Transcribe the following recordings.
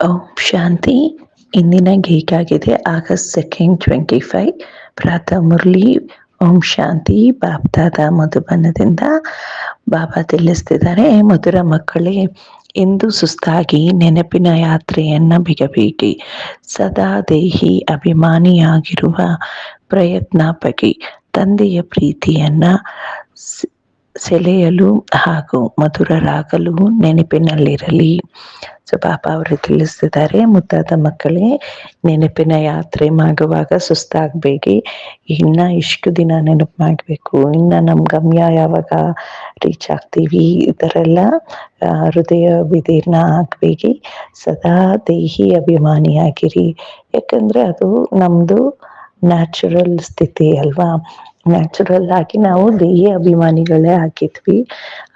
ಓಂ ಶಾಂತಿ. ಇಂದಿನ ಗೀಕ್ ಆಗಿದೆ August second twenty five ಪ್ರಾತಃ ಮುರಳಿ, ಓಂ ಶಾಂತಿ. ಬಾಬ್ದಾದ ಮಧುಬನದಿಂದ ಬಾಬಾ ತಿಳಿಸ್ತಿದ್ದಾರೆ. ಮಧುರ ಮಕ್ಕಳೇ ಎಂದು ಸುಸ್ತಾಗಿ ನೆನಪಿನ ಯಾತ್ರೆಯನ್ನ ಬಿಗಬೇಡಿ. ಸದಾ ದೇಹಿ ಅಭಿಮಾನಿಯಾಗಿರುವ ಪ್ರಯತ್ನ ಬಗೆ ತಂದೆಯ ಪ್ರೀತಿಯನ್ನ ಸೆಳೆಯಲು ಹಾಗೂ ಮಧುರರಾಗಲು ನೆನಪಿನಲ್ಲಿರಲಿ. ಸೊ ಪಾಪ ಅವರು ತಿಳಿಸ್ತಿದ್ದಾರೆ ಮುದ್ದಾದ ಮಕ್ಕಳೇ, ನೆನಪಿನ ಯಾತ್ರೆ ಮಾಡುವಾಗ ಸುಸ್ತಾಗಬೇಡಿ. ಇನ್ನ ಇಷ್ಟು ದಿನ ನೆನಪು ಮಾಡಬೇಕು. ಇನ್ನ ನಮ್ ಗಮ್ಯ ಯಾವಾಗ ರೀಚ್ ಆಗ್ತೀವಿ? ಈ ಥರ ಎಲ್ಲ ಹೃದಯ ವಿದೀರ್ಣ ಆಗ್ಬೇಕು ಸದಾ ದೇಹಿ ಅಭಿಮಾನಿಯಾಗಿರಿ. ಯಾಕಂದ್ರೆ ಅದು ನಮ್ದು ನ್ಯಾಚುರಲ್ ಸ್ಥಿತಿ ಅಲ್ವಾ? ನ್ಯಾಚುರಲ್ ಆಗಿ ನಾವು ದೇಹಿ ಅಭಿಮಾನಿಗಳೇ ಆಗಿದ್ವಿ.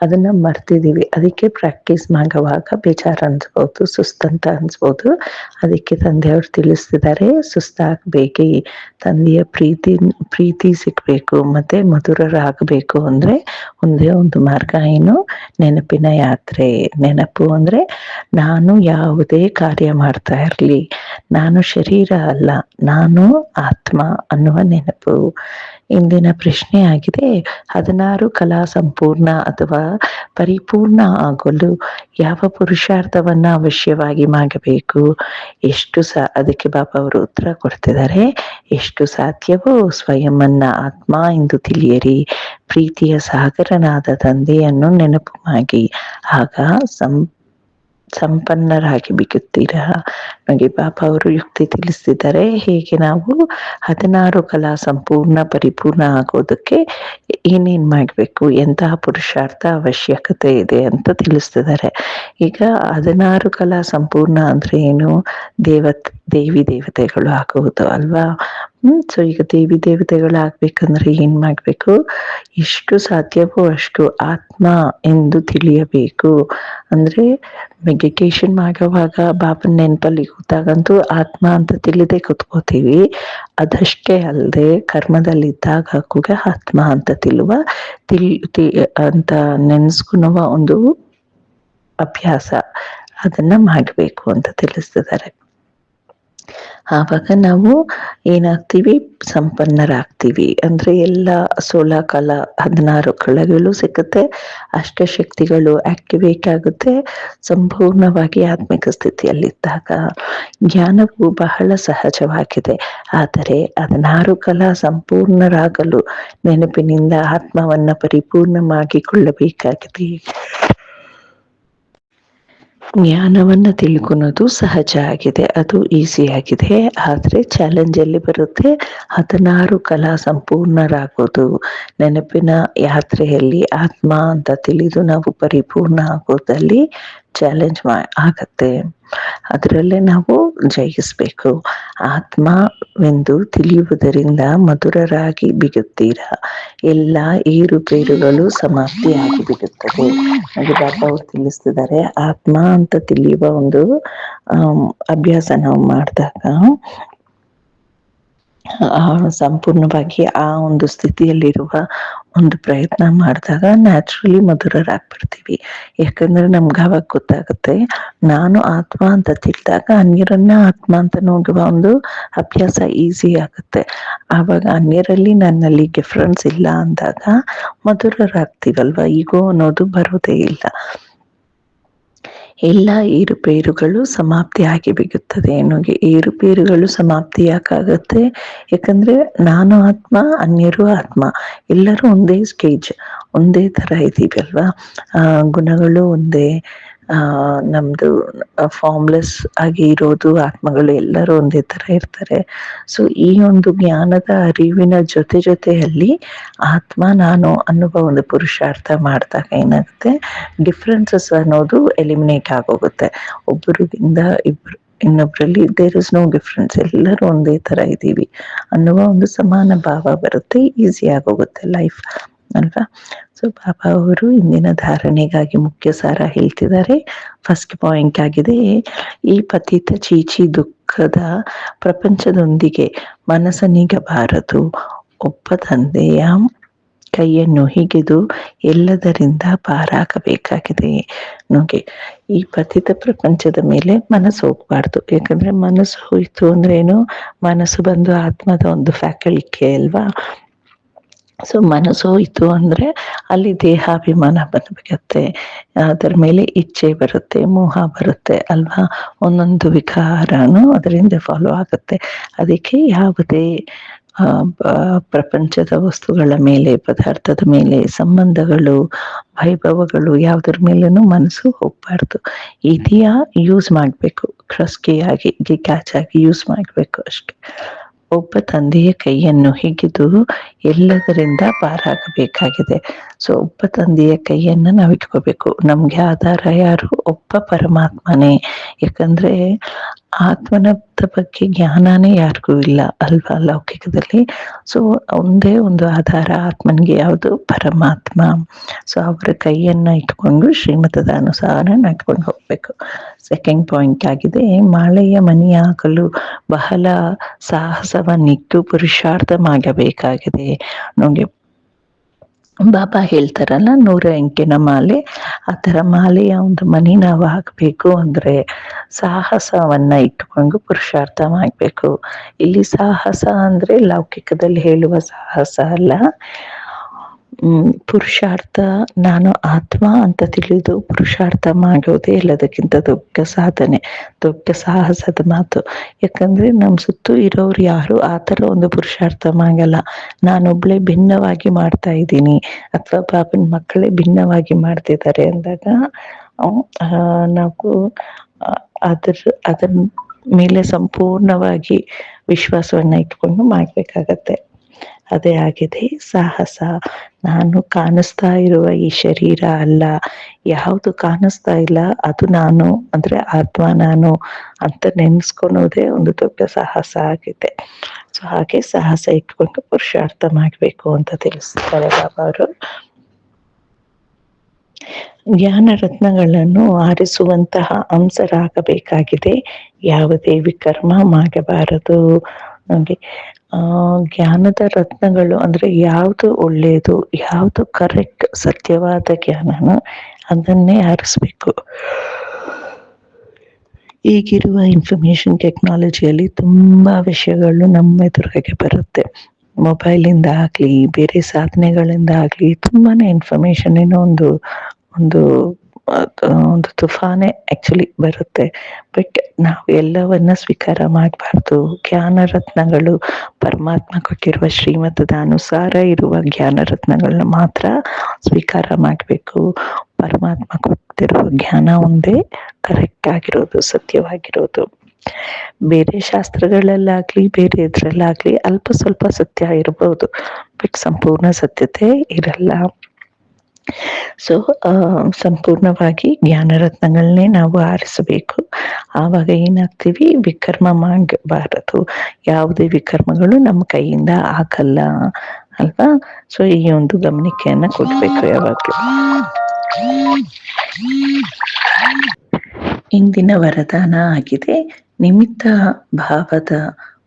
ಅದನ್ನ ಮರ್ತಿದೀವಿ ಅದಕ್ಕೆ ಪ್ರಾಕ್ಟೀಸ್ ಮಾಡುವಾಗ ಬೇಜಾರು ಅನ್ಸ್ಬೋದು ಸುಸ್ತಂತ ಅನ್ಸ್ಬೋದು. ಅದಕ್ಕೆ ತಂದೆಯವರು ತಿಳಿಸ್ತಿದ್ದಾರೆ ಸುಸ್ತಾಗಬೇಕಿ ತಂದೆಯ ಪ್ರೀತಿ ಪ್ರೀತಿ ಸಿಗ್ಬೇಕು, ಮತ್ತೆ ಮಧುರರಾಗಬೇಕು ಅಂದ್ರೆ ಒಂದೇ ಒಂದು ಮಾರ್ಗ ಏನು? ನೆನಪಿನ ಯಾತ್ರೆ. ನೆನಪು ಅಂದ್ರೆ ನಾನು ಯಾವುದೇ ಕಾರ್ಯ ಮಾಡ್ತಾ ಇರ್ಲಿ. ನಾನು ಶರೀರ ಅಲ್ಲ, ನಾನು ಆತ್ಮ ಅನ್ನುವ ನೆನಪು. ಇಂದಿನ ಪ್ರಶ್ನೆ ಆಗಿದೆ, ಹದಿನಾರು ಕಲಾ ಸಂಪೂರ್ಣ ಅಥವಾ ಪರಿಪೂರ್ಣ ಆಗಲು ಯಾವ ಪುರುಷಾರ್ಥವನ್ನ ಅವಶ್ಯವಾಗಿ ಮಾಡಬೇಕು ಎಷ್ಟು ಸಾ, ಅದಕ್ಕೆ ಬಾಬಾ ಅವರು ಉತ್ತರ ಕೊಡ್ತಿದ್ದಾರೆ. ಎಷ್ಟು ಸಾಧ್ಯವೋ ಸ್ವಯಂ ಆತ್ಮ ಎಂದು ತಿಳಿಯಿರಿ. ಪ್ರೀತಿಯ ಸಾಗರನಾದ ತಂದೆಯನ್ನು ನೆನಪು ಮಾಡಿ. ಆಗ ಸಂ ಸಂಪನ್ನರಾಗಿ ಬಿಗುತ್ತೀರಾ ನಮಗೆ ಪಾಪ ಅವರು ಯುಕ್ತಿ ತಿಳಿಸ್ತಿದ್ದಾರೆ ಹೇಗೆ ನಾವು ಹದಿನಾರು ಕಲಾ ಸಂಪೂರ್ಣ ಪರಿಪೂರ್ಣ ಆಗೋದಕ್ಕೆ ಏನೇನ್ ಮಾಡ್ಬೇಕು? ಎಂತಹ ಪುರುಷಾರ್ಥ ಅವಶ್ಯಕತೆ ಇದೆ ಅಂತ ತಿಳಿಸ್ತಿದ್ದಾರೆ. ಈಗ ಹದಿನಾರು ಕಲಾ ಸಂಪೂರ್ಣ ಅಂದ್ರೆ ಏನು? ದೇವತ್, ದೇವಿ ದೇವತೆಗಳು ಆಗುವುದು ಅಲ್ವಾ? ಹ್ಮ್ ಸೊ ಈಗ ದೇವಿ ದೇವತೆಗಳಾಗ್ಬೇಕಂದ್ರೆ ಏನ್ ಮಾಡ್ಬೇಕು? ಎಷ್ಟು ಸಾಧ್ಯವೋ ಅಷ್ಟು ಆತ್ಮ ಎಂದು ತಿಳಿಯಬೇಕು. ಅಂದ್ರೆ ಮೆಡಿಟೇಷನ್ ಮಾಡುವಾಗ ಬಾಬನ್ ನೆನಪಲ್ಲಿ ಕೂತಾಗಂತೂ ಆತ್ಮ ಅಂತ ತಿಳಿದೇ ಕೂತ್ಕೋತೀವಿ. ಅದಷ್ಟೇ ಅಲ್ಲದೆ ಕರ್ಮದಲ್ಲಿದ್ದಾಗ ಕೂಡ ಆತ್ಮ ಅಂತ ತಿಳುವ ತಿಳ್ ಅಂತ ನೆನೆಸ್ಕೊಳುವ ಒಂದು ಅಭ್ಯಾಸ ಅದನ್ನ ಮಾಡಬೇಕು ಅಂತ ತಿಳಿಸ್ತಿದ್ದಾರೆ. ಆವಾಗ ನಾವು ಏನಾಗ್ತೀವಿ? ಸಂಪನ್ನರಾಗ್ತೀವಿ. ಅಂದ್ರೆ ಎಲ್ಲ ಸೋಲ ಕಾಲ ಹದಿನಾರು ಕಳಗಳು ಸಿಗುತ್ತೆ. ಅಷ್ಟ ಶಕ್ತಿಗಳು ಆಕ್ಟಿವೇಟ್ ಆಗುತ್ತೆ. ಸಂಪೂರ್ಣವಾಗಿ ಆತ್ಮಿಕ ಸ್ಥಿತಿಯಲ್ಲಿದ್ದಾಗ ಜ್ಞಾನವು ಬಹಳ ಸಹಜವಾಗಿದೆ. ಆದರೆ ಹದಿನಾರು ಕಲಾ ಸಂಪೂರ್ಣರಾಗಲು ನೆನಪಿನಿಂದ ಆತ್ಮವನ್ನ ಪರಿಪೂರ್ಣ ಮಾಡಿಕೊಳ್ಳಬೇಕಾಗಿದೆ ಜ್ಞಾನವನ್ನ ತಿಳ್ಕೊಳೋದು ಸಹಜ ಆಗಿದೆ. ಅದು ಈಸಿ ಆಗಿದೆ. ಆದರೆ ಚಾಲೆಂಜ್ ಅಲ್ಲಿ ಬರುತ್ತೆ. ಹದಿನಾರು ಕಲಾ ಸಂಪೂರ್ಣರಾಗೋದು. ನೆನಪಿನ ಯಾತ್ರೆಯಲ್ಲಿ ಆತ್ಮ ಅಂತ ತಿಳಿದು ನಾವು ಪರಿಪೂರ್ಣ ಆಗೋದಲ್ಲಿ ಚಾಲೆಂಜ್ ಆಗತ್ತೆ. ಅದರಲ್ಲೇ ನಾವು ಜಯಿಸಬೇಕು. ಆತ್ಮವೆಂದು ತಿಳಿಯುವುದರಿಂದ ಮಧುರರಾಗಿ ಬಿಗುತ್ತೀರಾ ಎಲ್ಲ ಏರುಪೇರುಗಳು ಸಮಾಪ್ತಿಯಾಗಿ ಬಿಡುತ್ತದೆ ಹಾಗೆ ಬಾಬಾ ಅವರು ತಿಳಿಸ್ತಿದ್ದಾರೆ, ಆತ್ಮ ಅಂತ ತಿಳಿಯುವ ಒಂದು ಅಭ್ಯಾಸ ನಾವು ಮಾಡಿದಾಗ, ಆ, ಸಂಪೂರ್ಣವಾಗಿ ಆ ಒಂದು ಸ್ಥಿತಿಯಲ್ಲಿರುವ ಒಂದು ಪ್ರಯತ್ನ ಮಾಡಿದಾಗ ನ್ಯಾಚುರಲಿ ಮಧುರರಾಗ್ಬಿಡ್ತೀವಿ ಯಾಕಂದ್ರೆ ನಮ್ಗೆ ಅವಾಗ ಗೊತ್ತಾಗುತ್ತೆ, ನಾನು ಆತ್ಮ ಅಂತ ತಿಳಿದಾಗ ಅನ್ಯರನ್ನ ಆತ್ಮ ಅಂತ ನೋಡುವ ಒಂದು ಅಭ್ಯಾಸ ಈಸಿ ಆಗುತ್ತೆ. ಆವಾಗ ಅನ್ಯರಲ್ಲಿ ನನ್ನಲ್ಲಿ ಡಿಫ್ರೆನ್ಸ್ ಇಲ್ಲ ಅಂದಾಗ ಮಧುರರಾಗ್ತೀವಲ್ವಾ ಈಗೋ ಅನ್ನೋದು ಬರೋದೇ ಇಲ್ಲ. ಎಲ್ಲ ಏರುಪೇರುಗಳು ಸಮಾಪ್ತಿ ಆಗಿ ಬಿಗುತ್ತದೆ. ಎನ್ನುಗೆ ಏರುಪೇರುಗಳು ಸಮಾಪ್ತಿ ಯಾಕಾಗತ್ತೆ? ಯಾಕಂದ್ರೆ ನಾನು ಆತ್ಮ, ಅನ್ಯರು ಆತ್ಮ. ಎಲ್ಲರೂ ಒಂದೇ ಸ್ಟೇಜ್ ಒಂದೇ ತರ ಇದೀವಿ ಅಲ್ವಾ? ಗುಣಗಳು ಒಂದೇ. ನಮ್ದು ಫಾರ್ಮ್ಲೆಸ್ ಆಗಿ ಇರೋದು ಆತ್ಮಗಳು ಎಲ್ಲರೂ ಒಂದೇ ತರ ಇರ್ತಾರೆ. ಸೊ ಈ ಒಂದು ಜ್ಞಾನದ ಅರಿವಿನ ಜೊತೆ ಜೊತೆಯಲ್ಲಿ ಆತ್ಮ, ನಾನು ಅನ್ನುವ ಒಂದು ಪುರುಷಾರ್ಥ ಮಾಡಿದಾಗ ಏನಾಗುತ್ತೆ? ಡಿಫ್ರೆನ್ಸಸ್ ಅನ್ನೋದು ಎಲಿಮಿನೇಟ್ ಆಗೋಗುತ್ತೆ. ಒಬ್ಬರಿಂದ ಇಬ್ರು, ಇನ್ನೊಬ್ರಲ್ಲಿ ದೇರ್ ಇಸ್ ನೋ ಡಿಫ್ರೆನ್ಸ್ ಎಲ್ಲರೂ ಒಂದೇ ತರ ಇದ್ದೀವಿ. ಅನ್ನುವ ಒಂದು ಸಮಾನ ಭಾವ ಬರುತ್ತೆ ಈಸಿ ಆಗೋಗುತ್ತೆ ಲೈಫ್ ಅಲ್ವಾ? ಸೊ ಬಾಬಾ ಅವರು ಇಂದಿನ ಧಾರಣೆಗಾಗಿ ಮುಖ್ಯ ಸಾರ ಹೇಳ್ತಿದ್ದಾರೆ. ಫಸ್ಟ್ ಪಾಯಿಂಟ್ ಆಗಿದೆ, ಈ ಪತಿತ ಚೀಚಿ ದುಃಖದ ಪ್ರಪಂಚದೊಂದಿಗೆ ಮನಸ್ಸನಿಗಬಾರದು ಒಬ್ಬ ತಂದೆಯ ಕೈಯನ್ನು ಹಿಗಿದು ಎಲ್ಲದರಿಂದ ಪಾರಾಗಬೇಕಾಗಿದೆ. ನೋಗೆ ಈ ಪತಿತ ಪ್ರಪಂಚದ ಮೇಲೆ ಮನಸ್ಸು ಹೋಗ್ಬಾರ್ದು. ಯಾಕಂದ್ರೆ ಮನಸ್ಸು ಹೋಯ್ತು ಅಂದ್ರೆ ಏನು ಮನಸ್ಸು ಬಂದು ಆತ್ಮದ ಒಂದು ಫ್ಯಾಕಲ್ಟಿ ಅಲ್ವಾ? ಸೊ ಮನಸ್ಸು ಇತ್ತು ಅಂದ್ರೆ ಅಲ್ಲಿ ದೇಹಾಭಿಮಾನ ಬಂದ್ಬಿಡುತ್ತೆ. ಅದರ ಮೇಲೆ ಇಚ್ಛೆ ಬರುತ್ತೆ, ಮೋಹ ಬರುತ್ತೆ ಅಲ್ವಾ? ಒಂದೊಂದು ವಿಕಾರನು ಅದರಿಂದ ಫಾಲೋ ಆಗುತ್ತೆ. ಅದಕ್ಕೆ ಯಾವುದೇ ಪ್ರಪಂಚದ ವಸ್ತುಗಳ ಮೇಲೆ, ಪದಾರ್ಥದ ಮೇಲೆ ಸಂಬಂಧಗಳು, ವೈಭವಗಳು ಯಾವುದ್ರ ಮೇಲೂ ಮನಸ್ಸು ಹೋಗ್ಬಾರ್ದು. ಇದೆಯಾ? ಯೂಸ್ ಮಾಡಬೇಕು. ಕ್ರಸ್ಕಿಯಾಗಿ ಆಗಿ ಯೂಸ್ ಮಾಡಬೇಕು ಅಷ್ಟೆ. ಒಬ್ಬ ತಂದೆಯ ಕೈಯನ್ನು ಹಿಗಿದು ಎಲ್ಲದರಿಂದ ಪಾರಾಗಬೇಕಾಗಿದೆ. ಸೊ ಒಬ್ಬ ತಂದೆಯ ಕೈಯನ್ನ ನಾವು ಇಟ್ಕೋಬೇಕು ನಮ್ಗೆ ಆಧಾರ ಯಾರು? ಒಬ್ಬ ಪರಮಾತ್ಮನೇ. ಯಾಕಂದ್ರೆ ಆತ್ಮನ ಬಗ್ಗೆ ಜ್ಞಾನನೇ ಯಾರಿಗೂ ಇಲ್ಲ ಅಲ್ವಾ ಲೌಕಿಕದಲ್ಲಿ? ಸೊ ಒಂದೇ ಒಂದು ಆಧಾರ, ಆತ್ಮನ್ಗೆ ಯಾವುದು? ಪರಮಾತ್ಮ. ಸೊ ಅವರ ಕೈಯನ್ನ ಇಟ್ಕೊಂಡು ಶ್ರೀಮತದ ಅನುಸಾರ ನಡ್ಕೊಂಡು ಹೋಗ್ಬೇಕು. ಸೆಕೆಂಡ್ ಪಾಯಿಂಟ್ ಆಗಿದೆ, ಮಾಳೆಯ ಮನೆಯಾಗಲು ಬಹಳ ಸಾಹಸವನ್ನಿಟ್ಟು ಪುರುಷಾರ್ಥ ಮಾಡಬೇಕಾಗಿದೆ ನೋಡಿ ಬಾಬಾ ಹೇಳ್ತಾರಲ್ಲ, ನೂರ ಎಂಟಿನ ಮಾಲೆ. ಆ ತರ ಮಾಲೆಯ ಒಂದು ಮನಿ ನಾವು ಹಾಕ್ಬೇಕು ಅಂದ್ರೆ ಸಾಹಸವನ್ನ ಇಟ್ಟುಕೊಂಡು ಪುರುಷಾರ್ಥ ಮಾಡ್ಬೇಕು. ಇಲ್ಲಿ ಸಾಹಸ ಅಂದ್ರೆ ಲೌಕಿಕದಲ್ಲಿ ಹೇಳುವ ಸಾಹಸ ಅಲ್ಲ. ಪುರುಷಾರ್ಥ ನಾನು ಆತ್ಮ ಅಂತ ತಿಳಿದು ಪುರುಷಾರ್ಥ ಮಾಡೋದೇ ಎಲ್ಲದಕ್ಕಿಂತ ದೊಡ್ಡ ಸಾಧನೆ, ದೊಡ್ಡ ಸಾಹಸದ ಮಾತು. ಯಾಕಂದ್ರೆ ನಮ್ಮ ಸುತ್ತು ಇರೋರು ಯಾರು ಆ ಥರ ಒಂದು ಪುರುಷಾರ್ಥ ಮಾಡಲ್ಲ. ನಾನೊಬ್ಳೆ ಭಿನ್ನವಾಗಿ ಮಾಡ್ತಾ ಇದ್ದೀನಿ. ಅಥವಾ ಪಾಪನ್ ಮಕ್ಕಳೇ ಭಿನ್ನವಾಗಿ ಮಾಡ್ತಿದ್ದಾರೆ ಅಂದಾಗ ನಾವು ಅದರ ಅದರ ಮೇಲೆ ಸಂಪೂರ್ಣವಾಗಿ ವಿಶ್ವಾಸವನ್ನ ಇಟ್ಕೊಂಡು ಮಾಡ್ಬೇಕಾಗತ್ತೆ. ಅದೇ ಆಗಿದೆ. ಸಾಹಸ. ನಾನು ಕಾಣಿಸ್ತಾ ಇರುವ ಈ ಶರೀರ ಅಲ್ಲ. ಯಾವುದು ಕಾಣಿಸ್ತಾ ಇಲ್ಲ, ಅದು ನಾನು, ಅಂದ್ರೆ ಆತ್ಮ ನಾನು ಅಂತ ನೆನ್ಸ್ಕೊಳೋದೇ ಒಂದು ದೊಡ್ಡ ಸಾಹಸ ಆಗಿದೆ. ಸೊ ಹಾಗೆ ಸಾಹಸ ಇಟ್ಕೊಂಡು ಪುರುಷಾರ್ಥ ಮಾಡಬೇಕು ಅಂತ ತಿಳಿಸ್ತಾರೆ ಬಾಬಾ ಅವರು. ಜ್ಞಾನ ರತ್ನಗಳನ್ನು ಆರಿಸುವಂತಹ ಅಂಶರಾಗಬೇಕಾಗಿದೆ. ಯಾವುದೇ ವಿಕರ್ಮ ಮಾಡಬಾರದು. ಆ, ಜ್ಞಾನದ ರತ್ನಗಳು ಅಂದ್ರೆ ಯಾವುದು ಒಳ್ಳೆಯದು ಯಾವುದು ಕರೆಕ್ಟ್ ಸತ್ಯವಾದ ಜ್ಞಾನನ ಅದನ್ನೇ ಆರಿಸ್ಬೇಕು. ಈಗಿರುವ ಇನ್ಫಾರ್ಮೇಶನ್ ಟೆಕ್ನಾಲಜಿಯಲ್ಲಿ ತುಂಬಾ ವಿಷಯಗಳು ನಮ್ಮ ಎದುರಿಗೆ ಬರುತ್ತೆ. ಮೊಬೈಲಿಂದ ಆಗಲಿ, ಬೇರೆ ಸಾಧನೆಗಳಿಂದ ಆಗ್ಲಿ, ತುಂಬಾನೇ ಇನ್ಫಾರ್ಮೇಶನ್ ಏನೋ ಒಂದು ಒಂದು ಒಂದು ತುಫಾನೆ ಆಕ್ಚುಲಿ ಬರುತ್ತೆ. ಬಟ್ ನಾವು ಎಲ್ಲವನ್ನ ಸ್ವೀಕಾರ ಮಾಡಬಾರ್ದು. ಜ್ಞಾನ ರತ್ನಗಳು ಪರಮಾತ್ಮ ಕೊಟ್ಟಿರುವ ಶ್ರೀಮತದ ಅನುಸಾರ ಇರುವ ಜ್ಞಾನ ರತ್ನಗಳನ್ನ ಮಾತ್ರ ಸ್ವೀಕಾರ ಮಾಡಬೇಕು. ಪರಮಾತ್ಮ ಕೊಟ್ಟಿರುವ ಜ್ಞಾನ ಒಂದೇ ಕರೆಕ್ಟ್ ಆಗಿರೋದು, ಸತ್ಯವಾಗಿರೋದು. ಬೇರೆ ಶಾಸ್ತ್ರಗಳಲ್ಲಾಗ್ಲಿ, ಬೇರೆ ಇದ್ರಲ್ಲಾಗ್ಲಿ ಅಲ್ಪ ಸ್ವಲ್ಪ ಸತ್ಯ ಇರಬಹುದು ಬಟ್ ಸಂಪೂರ್ಣ ಸತ್ಯತೆ ಇರಲ್ಲ. ಸೊ ಸಂಪೂರ್ಣವಾಗಿ ಜ್ಞಾನ ರತ್ನಗಳನ್ನೇ ನಾವು ಆರಿಸಬೇಕು. ಆವಾಗ ಏನಾಗ್ತೀವಿ? ವಿಕರ್ಮ ಮಾಡಬಾರದು. ಯಾವುದೇ ವಿಕರ್ಮಗಳು ನಮ್ಮ ಕೈಯಿಂದ ಆಗಲ್ಲ. ಅಲ್ವಾ? ಸೊ ಈ ಒಂದು ಗಮನಿಕೆಯನ್ನ ಕೊಡ್ಬೇಕು ಯಾವಾಗಲೂ. ಇಂದಿನ ವರದಾನ ಆಗಿದೆ. ನಿಮಿತ್ತ ಭಾವದ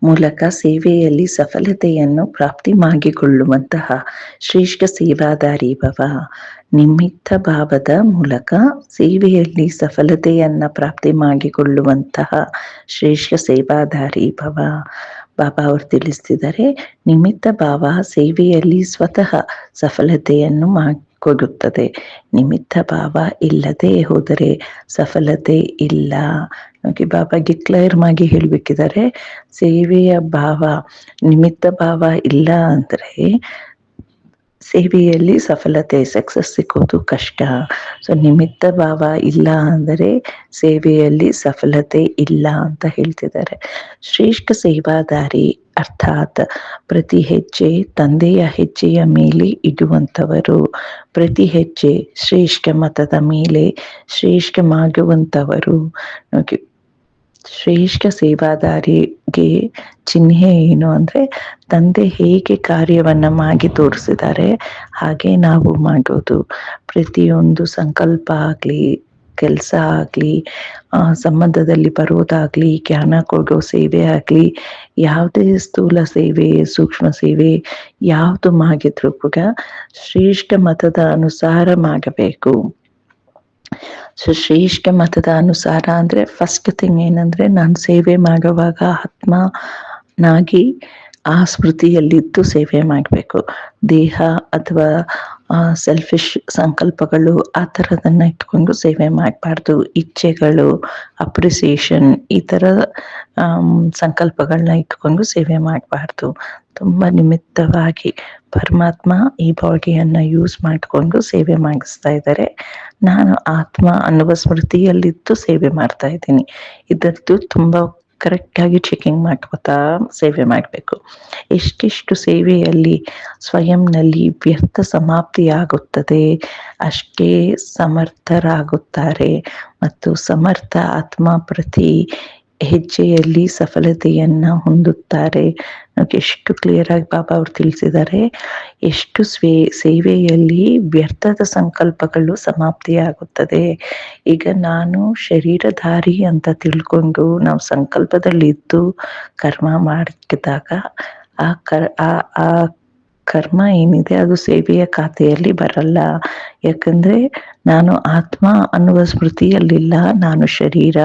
ಮೂಲಕ ಸೇವೆಯಲ್ಲಿ ಸಫಲತೆಯನ್ನು ಪ್ರಾಪ್ತಿ ಮಾಡಿಕೊಳ್ಳುವಂತಹ ಶ್ರೇಷ್ಠ ಸೇವಾದಾರಿ ಭವ. ನಿಮಿತ್ತ ಭಾವದ ಮೂಲಕ ಸೇವೆಯಲ್ಲಿ ಸಫಲತೆಯನ್ನ ಪ್ರಾಪ್ತಿ ಮಾಡಿಕೊಳ್ಳುವಂತಹ ಶ್ರೇಷ್ಠ ಸೇವಾದಾರಿ ಭವ. ಬಾಬಾ ಅವರು ತಿಳಿಸ್ತಿದ್ದಾರೆ ನಿಮಿತ್ತ ಭಾವ ಸೇವೆಯಲ್ಲಿ ಸ್ವತಃ ಸಫಲತೆಯನ್ನು ಮಾಡಿಕೊಡುತ್ತದೆ. ನಿಮಿತ್ತ ಭಾವ ಇಲ್ಲದೆ ಹೋದರೆ ಸಫಲತೆ ಇಲ್ಲ. ನೋಡಿ ಬಾಬಾ ಡಿಕ್ಲೇರ್ ಮಾಗಿ ಹೇಳ್ಬೇಕಿದ್ದಾರೆ. ಸೇವೆಯ ಭಾವ, ನಿಮಿತ್ತ ಭಾವ ಇಲ್ಲ ಅಂದ್ರೆ ಸೇವೆಯಲ್ಲಿ ಸಫಲತೆ ಸಕ್ಸಸ್ ಸಿಕ್ಕೋದು ಕಷ್ಟ. ಸೊ ನಿಮಿತ್ತ ಭಾವ ಇಲ್ಲ ಅಂದರೆ ಸೇವೆಯಲ್ಲಿ ಸಫಲತೆ ಇಲ್ಲ ಅಂತ ಹೇಳ್ತಿದ್ದಾರೆ. ಶ್ರೇಷ್ಠ ಸೇವಾದಾರಿ ಅರ್ಥಾತ್ ಪ್ರತಿ ಹೆಜ್ಜೆ ತಂದೆಯ ಹೆಜ್ಜೆಯ ಮೇಲೆ ಇಡುವಂಥವರು. ಪ್ರತಿ ಹೆಜ್ಜೆ ಶ್ರೇಷ್ಠ ಮತದ ಮೇಲೆ ಶ್ರೇಷ್ಠಮಾಗುವಂಥವರು ಶ್ರೇಷ್ಠ ಸೇವಾದಾರಿಗೆ ಚಿಹ್ನೆ ಏನು ಅಂದ್ರೆ ತಂದೆ ಹೇಗೆ ಕಾರ್ಯವನ್ನ ಮಾಗಿ ತೋರಿಸಿದ್ದಾರೆ, ಹಾಗೆ ನಾವು ಮಾಡೋದು. ಪ್ರತಿಯೊಂದು ಸಂಕಲ್ಪ ಆಗ್ಲಿ, ಕೆಲಸ ಆಗಲಿ ಸಂಬಂಧದಲ್ಲಿ ಬರೋದಾಗ್ಲಿ, ಜ್ಞಾನ ಕೊಡೋ ಸೇವೆ ಆಗ್ಲಿ, ಯಾವುದೇ ಸ್ಥೂಲ ಸೇವೆ, ಸೂಕ್ಷ್ಮ ಸೇವೆ ಯಾವುದು ಮಾಡಿದ್ರು ಕೂಡ ಶ್ರೇಷ್ಠ ಮತದ ಅನುಸಾರ ಮಾಡಬೇಕು. ಸೊ ಶ್ರೇಷ್ಠ ಮತದ ಅನುಸಾರ ಅಂದ್ರೆ ಫಸ್ಟ್ ಥಿಂಗ್ ಏನಂದ್ರೆ ನಾನು ಸೇವೆ ಮಾಡುವಾಗ ಆತ್ಮನಾಗಿ ಆ ಸ್ಮೃತಿಯಲ್ಲಿದ್ದು ಸೇವೆ ಮಾಡಬೇಕು. ದೇಹ ಅಥವಾ ಸೆಲ್ಫಿಶ್ ಸಂಕಲ್ಪಗಳು ಆ ಥರದನ್ನ ಇಟ್ಕೊಂಡು ಸೇವೆ ಮಾಡಬಾರ್ದು. ಇಚ್ಛೆಗಳು ಅಪ್ರಿಸಿಯೇಷನ್ ಈ ಥರ ಸಂಕಲ್ಪಗಳನ್ನ ಇಟ್ಕೊಂಡು ಸೇವೆ ಮಾಡಬಾರ್ದು. ತುಂಬ ನಿಮಿತ್ತವಾಗಿ ಪರಮಾತ್ಮ ಈ ಬಾಡಿಯನ್ನು ಯೂಸ್ ಮಾಡಿಕೊಂಡು ಸೇವೆ ಮಾಡಿಸ್ತಾ ಇದ್ದಾರೆ. ನಾನು ಆತ್ಮ ಅನ್ನುವ ಸ್ಮೃತಿಯಲ್ಲಿದ್ದು ಸೇವೆ ಮಾಡ್ತಾ ಇದ್ದೀನಿ. ಇದರದ್ದು ತುಂಬ ಕರೆಕ್ಟಾಗಿ ಚೆಕಿಂಗ್ ಮಾಡ್ಕೋತಾ ಸೇವೆ ಮಾಡಬೇಕು. ಎಷ್ಟೆಷ್ಟು ಸೇವೆಯಲ್ಲಿ ಸ್ವಯಂನಲ್ಲಿ ವ್ಯರ್ಥ ಸಮಾಪ್ತಿಯಾಗುತ್ತದೆ, ಅಷ್ಟೇ ಸಮರ್ಥರಾಗುತ್ತಾರೆ ಮತ್ತು ಸಮರ್ಥ ಆತ್ಮ ಪ್ರತಿ ಹೆಜ್ಜೆಯಲ್ಲಿ ಸಫಲತೆಯನ್ನ ಹೊಂದುತ್ತಾರೆ. ಎಷ್ಟು ಕ್ಲಿಯರ್ ಆಗಿ ಬಾಬಾ ಅವ್ರು ತಿಳಿಸಿದ್ದಾರೆ. ಎಷ್ಟು ಸ್ವೇ, ಸೇವೆಯಲ್ಲಿ ವ್ಯರ್ಥದ ಸಂಕಲ್ಪಗಳು ಸಮಾಪ್ತಿಯಾಗುತ್ತದೆ. ಈಗ ನಾನು ಶರೀರಧಾರಿ ಅಂತ ತಿಳ್ಕೊಂಡು ನಾವು ಸಂಕಲ್ಪದಲ್ಲಿದ್ದು ಕರ್ಮ ಮಾಡಿದಾಗ ಆ ಕರ್ ಆ ಕರ್ಮ ಏನಿದೆ ಅದು ಸೇವೆಯ ಖಾತೆಯಲ್ಲಿ ಬರಲ್ಲ. ಯಾಕಂದ್ರೆ ನಾನು ಆತ್ಮ ಅನ್ನುವ ಸ್ಮೃತಿಯಲ್ಲಿಲ್ಲ, ನಾನು ಶರೀರ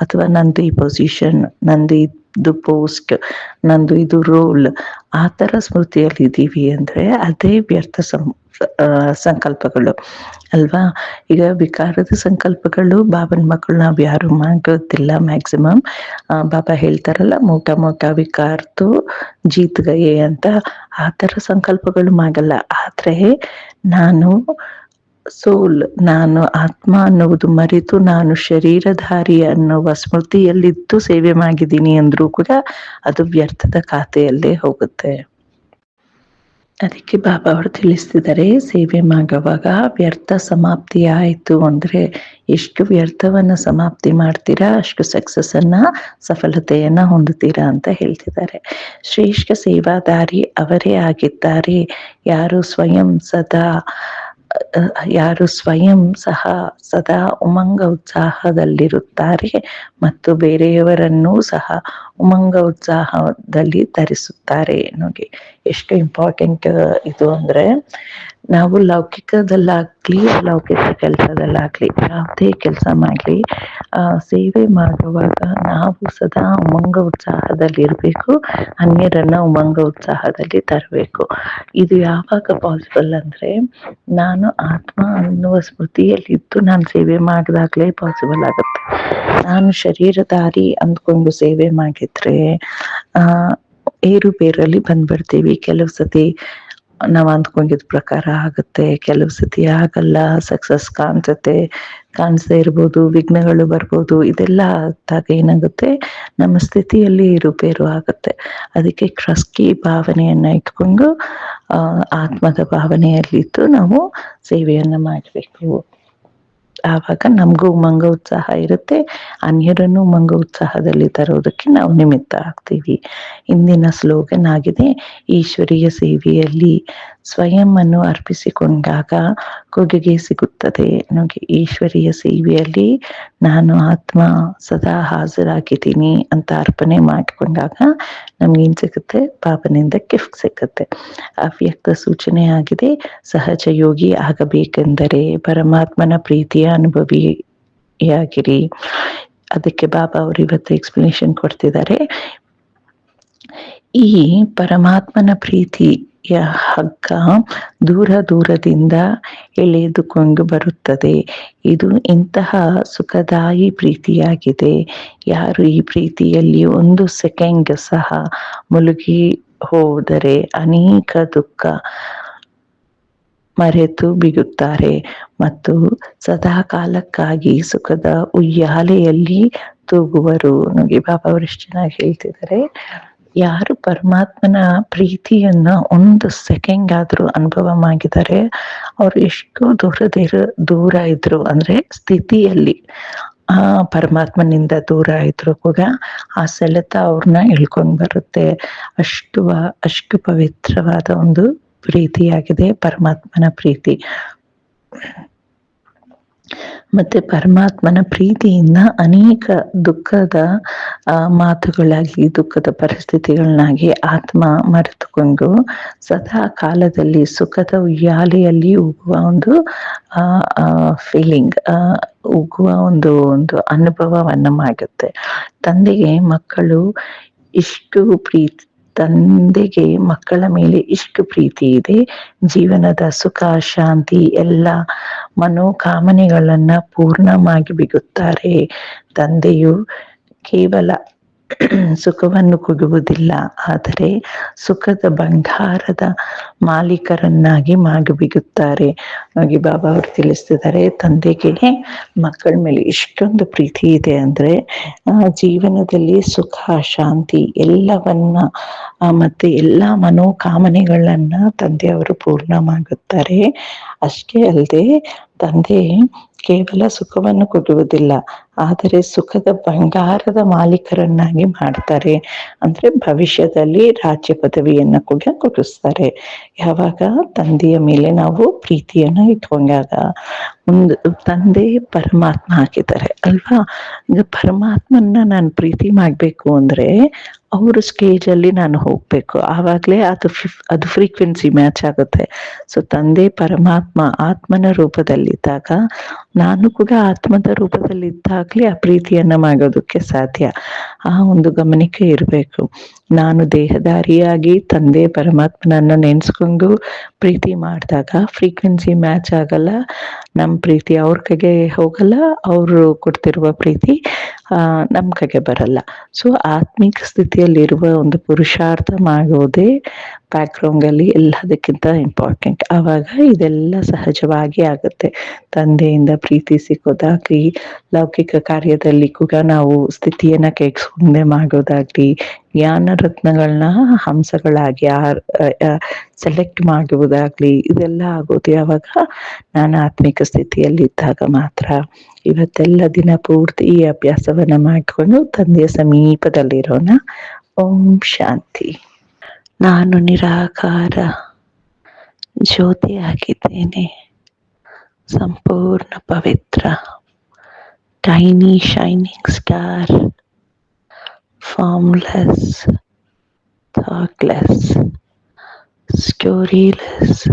ಅಥವಾ ನಂದು ಈ ಪೊಸಿಷನ್ ನಂದು ಇದು ಪೋಸ್ಟ್ ನಂದು ಇದು ರೋಲ್ ಆ ಥರ ಸ್ಮೃತಿಯಲ್ಲಿ ಇದ್ದೀವಿ ಅಂದ್ರೆ ಅದೇ ವ್ಯರ್ಥ ಸಂ ಸಂಕಲ್ಪಗಳು. ಅಲ್ವಾ? ಈಗ ವಿಕಾರದ ಸಂಕಲ್ಪಗಳು ಬಾಬನ ಮಕ್ಕಳು ನಾವು ಯಾರು ಮಾಡೋದಿಲ್ಲ ಮ್ಯಾಕ್ಸಿಮಮ್ ಬಾಬಾ ಹೇಳ್ತಾರಲ್ಲ, ಮೋಟ ಮೋಟ ವಿಕಾರ್ತು ಜೀತ್ ಗಯೆ ಅಂತ. ಆ ಥರ ಸಂಕಲ್ಪಗಳು ಮಾಡಲ್ಲ ಆದ್ರೆ ನಾನು ಸೋಲ್, ನಾನು ಆತ್ಮ ಅನ್ನುವುದು ಮರೆತು ನಾನು ಶರೀರಧಾರಿ ಅನ್ನುವ ಸ್ಮೃತಿಯಲ್ಲಿದ್ದು ಸೇವೆ ಮಾಡಿದ್ದೀನಿ ಅಂದ್ರೂ ಕೂಡ ಅದು ವ್ಯರ್ಥದ ಖಾತೆಯಲ್ಲೇ ಹೋಗುತ್ತೆ. ಅದಕ್ಕೆ ಬಾಬಾ ಅವರು ತಿಳಿಸ್ತಿದ್ದಾರೆ, ಸೇವೆ ಮಾಡುವಾಗ ವ್ಯರ್ಥ ಸಮಾಪ್ತಿ ಆಯಿತು ಅಂದ್ರೆ ಎಷ್ಟು ವ್ಯರ್ಥವನ್ನ ಸಮಾಪ್ತಿ ಮಾಡ್ತೀರಾ, ಅಷ್ಟು ಸಕ್ಸಸ್ಸನ್ನು ಸಫಲತೆಯನ್ನು ಹೊಂದುತ್ತೀರಾ ಅಂತ ಹೇಳ್ತಿದ್ದಾರೆ. ಶ್ರೇಷ್ಠ ಸೇವಾದಾರಿ ಅವರೇ ಆಗಿದ್ದಾರೆ, ಯಾರು ಸ್ವಯಂ ಸದಾ ಯಾರು ಸ್ವಯಂ ಸಹ ಸದಾ ಉಮಂಗ ಉತ್ಸಾಹದಲ್ಲಿರುತ್ತಾರೆ ಮತ್ತು ಬೇರೆಯವರನ್ನೂ ಸಹ ಉಮಂಗ ಉತ್ಸಾಹದಲ್ಲಿ ತರಿಸುತ್ತಾರೆ. ನೋಡಿ, ಎಷ್ಟು ಇಂಪಾರ್ಟೆಂಟ್ ಇದು ಅಂದ್ರೆ ನಾವು ಲೌಕಿಕದಲ್ಲಾಗ್ಲಿ, ಲೌಕಿಕ ಕೆಲಸದಲ್ಲಾಗ್ಲಿ, ಯಾವುದೇ ಕೆಲಸ ಮಾಡ್ಲಿ ಸೇವೆ ಮಾಡುವಾಗ ನಾವು ಸದಾ ಉಮಂಗ ಉತ್ಸಾಹದಲ್ಲಿ ಇರಬೇಕು ಅನ್ಯರನ್ನ ಉಮಂಗ ಉತ್ಸಾಹದಲ್ಲಿ ತರಬೇಕು. ಇದು ಯಾವಾಗ ಪಾಸಿಬಲ್ ಅಂದ್ರೆ, ನಾನು ಆತ್ಮ ಅನ್ನುವ ಸ್ಮೃತಿಯಲ್ಲಿದ್ದು ನಾನು ಸೇವೆ ಮಾಡಿದಾಗಲೇ ಪಾಸಿಬಲ್ ಆಗುತ್ತೆ. ನಾನು ಶರೀರಧಾರಿ ಅಂದ್ಕೊಂಡು ಸೇವೆ ಮಾಡಿದ್ರೆ, ಆ, ಏರುಪೇರಲ್ಲಿ ಬಂದ್ಬಿಡ್ತೀವಿ. ಕೆಲವು ಸತಿ ನಾವು ಅಂದ್ಕೊಂಡಿದ್ ಪ್ರಕಾರ ಆಗುತ್ತೆ, ಕೆಲವು ಸತಿ ಆಗಲ್ಲ ಸಕ್ಸಸ್ ಕಾಣಿಸುತ್ತೆ, ಕಾಣಿಸದೇ ಇರ್ಬೋದು, ವಿಘ್ನಗಳು ಬರ್ಬೋದು, ಇದೆಲ್ಲ ಆದಾಗ ಏನಾಗುತ್ತೆ, ನಮ್ಮ ಸ್ಥಿತಿಯಲ್ಲಿ ಏರುಪೇರು ಆಗುತ್ತೆ. ಅದಕ್ಕೆ ಕ್ರಸ್ಕಿ ಭಾವನೆಯನ್ನ ಇಟ್ಕೊಂಡು ಆತ್ಮದ ಭಾವನೆಯಲ್ಲಿದ್ದು ನಾವು ಸೇವೆಯನ್ನ ಮಾಡಬೇಕು. ಆವಾಗ ನಮಗೂ ಮಂಗ ಉತ್ಸಾಹ ಇರುತ್ತೆ. ಅನ್ಯರನ್ನು ಮಂಗ ಉತ್ಸಾಹದಲ್ಲಿ ತರೋದಕ್ಕೆ ನಾವು ನಿಮಿತ್ತ ಆಗ್ತೀವಿ. ಇಂದಿನ ಸ್ಲೋಗನ್ ಆಗಿದೆ, ಈಶ್ವರಿಯ ಸೇವೆಯಲ್ಲಿ ಸ್ವಯಂ ಅನ್ನು ಅರ್ಪಿಸಿಕೊಂಡಾಗ ಕೊಡುಗೆ ಸಿಗುತ್ತದೆ ನನಗೆ ಈಶ್ವರಿಯ ಸೇವೆಯಲ್ಲಿ ನಾನು ಆತ್ಮ ಸದಾ ಹಾಜರಾಗಿದ್ದೀನಿ ಅಂತ ಅರ್ಪಣೆ ಮಾಡಿಕೊಂಡಾಗ ನಮ್ಗೇನ್ ಸಿಗುತ್ತೆ? ಪಾಪನಿಂದ ಗಿಫ್ಟ್ ಸಿಗುತ್ತೆ. ಅವ್ಯಕ್ತ ಸೂಚನೆ ಆಗಿದೆ, ಸಹಜ ಯೋಗಿ ಆಗಬೇಕೆಂದರೆ ಪರಮಾತ್ಮನ ಪ್ರೀತಿಯ ಅನುಭವಿಯಾಗಿರಿ. ಅದಕ್ಕೆ ಬಾಬಾ ಅವರು ಇವತ್ತು ಎಕ್ಸ್ಪ್ಲನೇಷನ್ ಕೊಡ್ತಿದ್ದಾರೆ. ಈ ಪರಮಾತ್ಮನ ಪ್ರೀತಿಯ ಹಗ್ಗ ದೂರ ದೂರದಿಂದ ಎಳೆದುಕೊಂಡು ಬರುತ್ತದೆ. ಇದು ಇಂತಹ ಸುಖದಾಯಿ ಪ್ರೀತಿಯಾಗಿದೆ. ಯಾರು ಈ ಪ್ರೀತಿಯಲ್ಲಿ ಒಂದು ಸೆಕೆಂಡ್ ಸಹ ಮುಳುಗಿ ಹೋದರೆ ಅನೇಕ ದುಃಖ ಮರೆತು ಬಿಗುತ್ತಾರೆ ಮತ್ತು ಸದಾ ಕಾಲಕ್ಕಾಗಿ ಸುಖದ ಉಯ್ಯಾಲೆಯಲ್ಲಿ ತೂಗುವರು. ನುಗಿ ಬಾಬಾ ಅವರು ಎಷ್ಟು ಚೆನ್ನಾಗಿ ಹೇಳ್ತಿದ್ದಾರೆ ಯಾರು ಪರಮಾತ್ಮನ ಪ್ರೀತಿಯನ್ನ ಒಂದು ಸೆಕೆಂಡ್ ಆದ್ರೂ ಅನುಭವ ಮಾಡಿದರೆ ಅವ್ರು ಎಷ್ಟು ದೂರದಿರ ದೂರ ಇದ್ರು ಅಂದ್ರೆ ಸ್ಥಿತಿಯಲ್ಲಿ ಆ ಪರಮಾತ್ಮನಿಂದ ದೂರ ಇದ್ರು ಕೂಡ ಆ ಸೆಳೆತ ಅವ್ರನ್ನ ಇಳ್ಕೊಂಡ್ ಬರುತ್ತೆ. ಅಷ್ಟು ಅಷ್ಟು ಪವಿತ್ರವಾದ ಒಂದು ಪ್ರೀತಿಯಾಗಿದೆ ಪರಮಾತ್ಮನ ಪ್ರೀತಿ. ಮತ್ತೆ ಪರಮಾತ್ಮನ ಪ್ರೀತಿಯಿಂದ ಅನೇಕ ದುಃಖದ ಮಾತುಗಳಾಗಿ, ದುಃಖದ ಪರಿಸ್ಥಿತಿಗಳನ್ನಾಗಿ ಆತ್ಮ ಮರೆತುಕೊಂಡು ಸದಾ ಕಾಲದಲ್ಲಿ ಸುಖದ ಉಯ್ಯಾಲೆಯಲ್ಲಿ ಉಗುವ ಒಂದು ಫೀಲಿಂಗ್ ಉಗುವ ಒಂದು ಒಂದು ಅನುಭವವನ್ನು ಮಾಡುತ್ತೆ. ತಂದೆಗೆ ಮಕ್ಕಳು ಇಷ್ಟು ಪ್ರೀತಿ ತಂದೆಗೆ ಮಕ್ಕಳ ಮೇಲೆ ಇಷ್ಟು ಪ್ರೀತಿ ಇದೆ. ಜೀವನದ ಸುಖ, ಶಾಂತಿ, ಎಲ್ಲ ಮನೋಕಾಮನೆಗಳನ್ನ ಪೂರ್ಣವಾಗಿ ಬಿಗುತ್ತಾರೆ ತಂದೆಯು ಕೇವಲ ಸುಖವನ್ನು ಕೊಡುವುದಿಲ್ಲ, ಆದರೆ ಸುಖದ ಬಂಗಾರದ ಮಾಲೀಕರನ್ನಾಗಿ ಮಾಗಿ ಬಿಗುತ್ತಾರೆ ಹಾಗೆ ಬಾಬಾ ಅವರು ತಿಳಿಸ್ತಿದ್ದಾರೆ ತಂದೆಗೆ ಮಕ್ಕಳ ಮೇಲೆ ಇಷ್ಟೊಂದು ಪ್ರೀತಿ ಇದೆ ಅಂದ್ರೆ ಜೀವನದಲ್ಲಿ ಸುಖ, ಶಾಂತಿ ಎಲ್ಲವನ್ನ ಮತ್ತೆ ಎಲ್ಲಾ ಮನೋಕಾಮನೆಗಳನ್ನ ತಂದೆಯವರು ಪೂರ್ಣ ಮಾಡುತ್ತಾರೆ. ಅಷ್ಟೇ ಅಲ್ಲದೆ ತಂದೆ ಕೇವಲ ಸುಖವನ್ನು ಕೊಡುವುದಿಲ್ಲ, ಆದರೆ ಸುಖದ ಬಂಗಾರದ ಮಾಲೀಕರನ್ನಾಗಿ ಮಾಡ್ತಾರೆ. ಅಂದ್ರೆ ಭವಿಷ್ಯದಲ್ಲಿ ರಾಜ್ಯ ಪದವಿಯನ್ನ ಕೂಡ ಕೊಡಿಸ್ತಾರೆ. ಯಾವಾಗ? ತಂದೆಯ ಮೇಲೆ ನಾವು ಪ್ರೀತಿಯನ್ನ yitrongaga ಒಂದು ತಂದೆ ಪರಮಾತ್ಮ ಹಾಕಿದ್ದಾರೆ, ಅಲ್ವಾ? ಈಗ ಪರಮಾತ್ಮನ್ನ ನಾನು ಪ್ರೀತಿ ಮಾಡ್ಬೇಕು ಅಂದ್ರೆ ಅವ್ರ ಸ್ಟೇಜ್ ಅಲ್ಲಿ ನಾನು ಹೋಗ್ಬೇಕು. ಆವಾಗ್ಲೇ ಅದು ಅದು ಫ್ರೀಕ್ವೆನ್ಸಿ ಮ್ಯಾಚ್ ಆಗುತ್ತೆ. ಸೊ ತಂದೆ ಪರಮಾತ್ಮ ಆತ್ಮನ ರೂಪದಲ್ಲಿದ್ದಾಗ, ನಾನು ಕೂಡ ಆತ್ಮದ ರೂಪದಲ್ಲಿ ಇದ್ದಾಗ್ಲೇ ಆ ಪ್ರೀತಿಯನ್ನ ಮಾಡೋದಕ್ಕೆ ಸಾಧ್ಯ. ಆ ಒಂದು ಗಮನಿಕೆ ಇರಬೇಕು. ನಾನು ದೇಹದಾರಿಯಾಗಿ ತಂದೆ ಪರಮಾತ್ಮನನ್ನ ನೆನ್ಸ್ಕೊಂಡು ಪ್ರೀತಿ ಮಾಡಿದಾಗ ಫ್ರೀಕ್ವೆನ್ಸಿ ಮ್ಯಾಚ್ ಆಗಲ್ಲ. ನಮ್ಮ ಪ್ರೀತಿ ಅವ್ರ ಕೈಗೆ ಹೋಗಲ್ಲ, ಅವರು ಕೊಡ್ತಿರುವ ಪ್ರೀತಿ ನಮ್ಮ ಕೈಗೆ ಬರಲ್ಲ. ಸೊ ಆತ್ಮಿಕ ಸ್ಥಿತಿಯಲ್ಲಿರುವ ಒಂದು ಪುರುಷಾರ್ಥ ಮಾಡುವುದೇ ಬ್ಯಾಕ್ಗ್ರೌಂಡ್ ಅಲ್ಲಿ ಎಲ್ಲದಕ್ಕಿಂತ ಇಂಪಾರ್ಟೆಂಟ್ ಆವಾಗ ಇದೆಲ್ಲ ಸಹಜವಾಗಿ ಆಗುತ್ತೆ. ತಂದೆಯಿಂದ ಪ್ರೀತಿ ಸಿಕ್ಕೋದಾಗ್ಲಿ ಲೌಕಿಕ ಕಾರ್ಯದಲ್ಲಿ ಕೂಡ ನಾವು ಸ್ಥಿತಿಯನ್ನ ಕೆಡ್ಸ್ಕೊಂಡೆ ಮಾಡೋದಾಗ್ಲಿ, ಜ್ಞಾನ ರತ್ನಗಳನ್ನ ಹಂಸಗಳಾಗಿ ಸೆಲೆಕ್ಟ್ ಮಾಡುವುದಾಗ್ಲಿ, ಇದೆಲ್ಲ ಆಗೋದು ಯಾವಾಗ? ನಾನು ಆತ್ಮಿಕ ಸ್ಥಿತಿಯಲ್ಲಿ ಇದ್ದಾಗ ಮಾತ್ರ. ಇವತ್ತೆಲ್ಲ ದಿನ ಪೂರ್ತಿ ಈ ಅಭ್ಯಾಸವನ್ನ ಮಾಡಿಕೊಂಡು ತಂದೆಯ ಸಮೀಪದಲ್ಲಿರೋಣ. ಓಂ ಶಾಂತಿ. ನಾನು ನಿರಾಕಾರ ಜ್ಯೋತಿ ಆಗಿದ್ದೇನೆ ಸಂಪೂರ್ಣ ಪವಿತ್ರ tiny shining star formless thoughtless storyless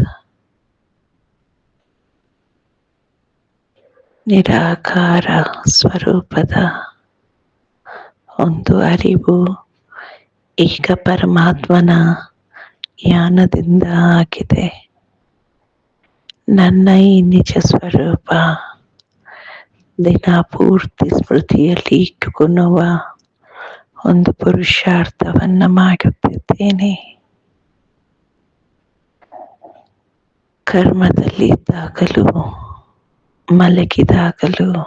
ನಿರಾಕಾರ ಸ್ವರೂಪದ ಒಂದು ಅರಿವು. ಈಗ ಪರಮಾತ್ಮನ ಜ್ಞಾನದಿಂದ ಆಗಿದೆ. ನನ್ನ ಈ ನಿಜ ಸ್ವರೂಪ ದಿನ ಪೂರ್ತಿ ಸ್ಮೃತಿಯಲ್ಲಿ ಇಟ್ಟುಕೊಳ್ಳುವ ಒಂದು ಪುರುಷಾರ್ಥವನ್ನ ಮಾಡುತ್ತಿದ್ದೇನೆ. ಕರ್ಮದಲ್ಲಿ ಇದ್ದಾಗಲೂ ಮಲಗಿದಾಗಲೂ,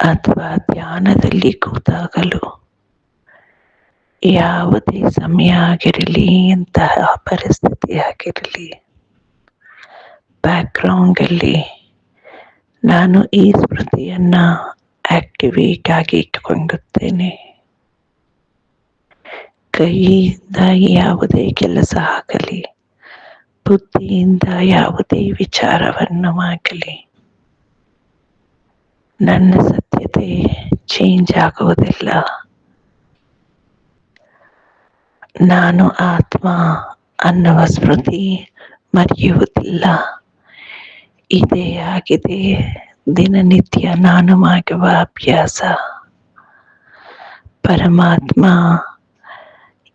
ಅಥವಾ ಧ್ಯಾನದಲ್ಲಿ ಕೂತಾಗಲೂ ಯಾವುದೇ ಸಮಯ ಆಗಿರಲಿ ಎಂತಹ ಪರಿಸ್ಥಿತಿ ಆಗಿರಲಿ ಬ್ಯಾಕ್ಗ್ರೌಂಡಲ್ಲಿ ನಾನು ಈ ಸ್ಮೃತಿಯನ್ನ ಆಕ್ಟಿವೇಟ್ ಆಗಿ ಇಟ್ಟುಕೊಂಡಿದ್ದೇನೆ ಕೈಯಿಂದ ಯಾವುದೇ ಕೆಲಸ ಆಗಲಿ, ಬುದ್ಧಿಯಿಂದ ಯಾವುದೇ ವಿಚಾರವನ್ನು ಆಗಲಿ, ನನ್ನ ಸತ್ಯತೆ ಚೇಂಜ್ ಆಗುವುದಿಲ್ಲ. ನಾನು ಆತ್ಮ ಅನ್ನುವ ಸ್ಮೃತಿ ಮರೆಯುವುದಿಲ್ಲ. ಇದೇ ಆಗಿದೆ ದಿನನಿತ್ಯ ನಾನು ಮಾಡುವ ಅಭ್ಯಾಸ. ಪರಮಾತ್ಮ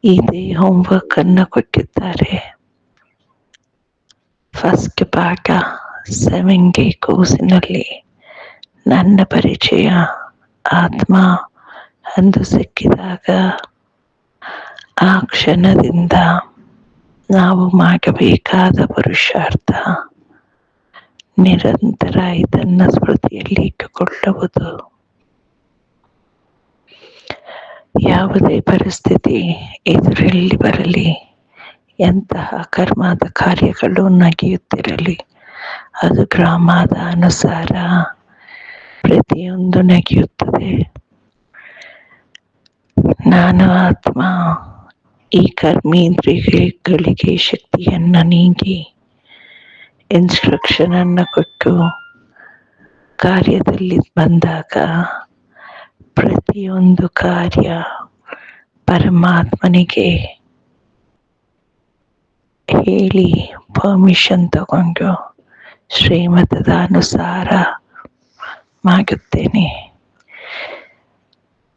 ಇದೇ ಹೋಮ್ವರ್ಕ್ ಅನ್ನು ಕೊಟ್ಟಿದ್ದಾರೆ. ಫಸ್ಟ್ ಪಾಠ ಸೆವೆನ್ ಡೇ ಕೋರ್ಸಿನಲ್ಲಿ ನನ್ನ ಪರಿಚಯ ಆತ್ಮ ಅಂದು ಸಿಕ್ಕಿದಾಗ ಆ ಕ್ಷಣದಿಂದ ನಾವು ಮಾಡಬೇಕಾದ ಪುರುಷಾರ್ಥ ನಿರಂತರ ಇದನ್ನ ಸ್ಮೃತಿಯಲ್ಲಿ ಇಟ್ಟುಕೊಳ್ಳುವುದು. ಯಾವುದೇ ಪರಿಸ್ಥಿತಿ ಎದುರಲ್ಲಿ ಬರಲಿ, ಎಂತಹ ಕರ್ಮದ ಕಾರ್ಯಗಳು ನಗೆಯುತ್ತಿರಲಿ, ಅದು ಗ್ರಾಮದ ಅನುಸಾರ ಪ್ರತಿಯೊಂದು ನಗೆಯುತ್ತದೆ. ನಾನು ಆತ್ಮ ಈ ಕರ್ಮೇಂದ್ರಿಯಗಳಿಗೆ ಶಕ್ತಿಯನ್ನು ನೀಡಿ ಇನ್ಸ್ಟ್ರಕ್ಷನ್ ಅನ್ನು ಕೊಟ್ಟು ಕಾರ್ಯದಲ್ಲಿ ಬಂದಾಗ ಪ್ರತಿಯೊಂದು ಕಾರ್ಯ ಪರಮಾತ್ಮನಿಗೆ ಹೇಳಿ ಪರ್ಮಿಷನ್ ತಗೊಂಡು ಶ್ರೀಮತದ ಅನುಸಾರ ಮಾಡುತ್ತೇನೆ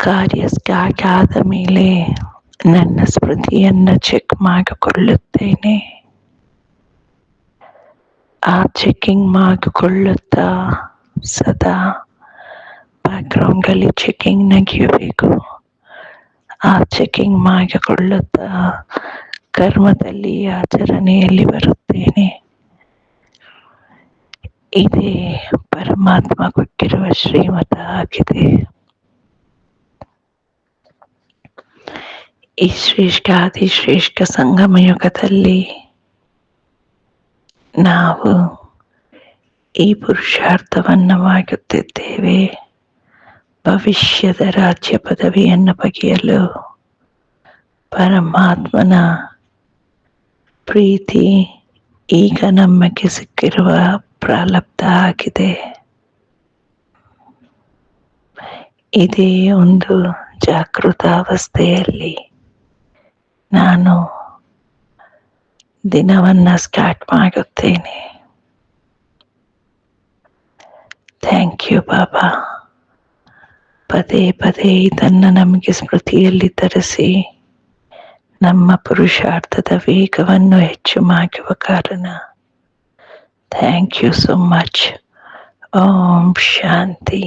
ಕಾರ್ಯ ಸ್ಟಾರ್ಟ್ ಆದ ಮೇಲೆ ನನ್ನ ಸ್ಮೃತಿಯನ್ನು ಚೆಕ್ ಮಾಡಿಕೊಳ್ಳುತ್ತೇನೆ. ಆ ಚೆಕ್ಕಿಂಗ್ ಮಾಡಿಕೊಳ್ಳುತ್ತಾ ಸದಾ ಬ್ಯಾಕ್ಗ್ರೌಂಡಲ್ಲಿ ಚೆಕ್ಕಿಂಗ್ ನಗಿಯಬೇಕು. ಆ ಚೆಕಿಂಗ್ ಮಾಡಿಕೊಳ್ಳುತ್ತಾ ಕರ್ಮದಲ್ಲಿ, ಆಚರಣೆಯಲ್ಲಿ ಬರುತ್ತೇನೆ. ಇದೇ ಪರಮಾತ್ಮ ಕೊಟ್ಟಿರುವ ಶ್ರೀಮತ ಆಗಿದೆ. ಈ ಶ್ರೇಷ್ಠ ಸಂಗಮ ಯುಗದಲ್ಲಿ ನಾವು ಈ ಪುರುಷಾರ್ಥವನ್ನು ಮಾಡುತ್ತಿದ್ದೇವೆ ಭವಿಷ್ಯದ ರಾಜ್ಯ ಪದವಿಯನ್ನು ಬಗೆಯಲು ಪರಮಾತ್ಮನ ಪ್ರೀತಿ ಈಗ ನಮಗೆ ಸಿಕ್ಕಿರುವ ಪ್ರಾಲಬ್ಧ ಆಗಿದೆ. ಇದೇ ಒಂದು ಜಾಗೃತ ಅವಸ್ಥೆಯಲ್ಲಿ ನಾನು ದಿನವನ್ನು ಸ್ಟಾರ್ಟ್ ಮಾಡುತ್ತೇನೆ. ಥ್ಯಾಂಕ್ ಯು ಬಾಬಾ ಪದೇ ಪದೇ ಇದನ್ನು ನಮಗೆ ಸ್ಮೃತಿಯಲ್ಲಿ ತರಿಸಿ, ನಮ್ಮ ಪುರುಷಾರ್ಥದ ವೇಗವನ್ನು ಹೆಚ್ಚು ಮಾಡುವ ಕಾರಣ. Thank you so much Om Shanti.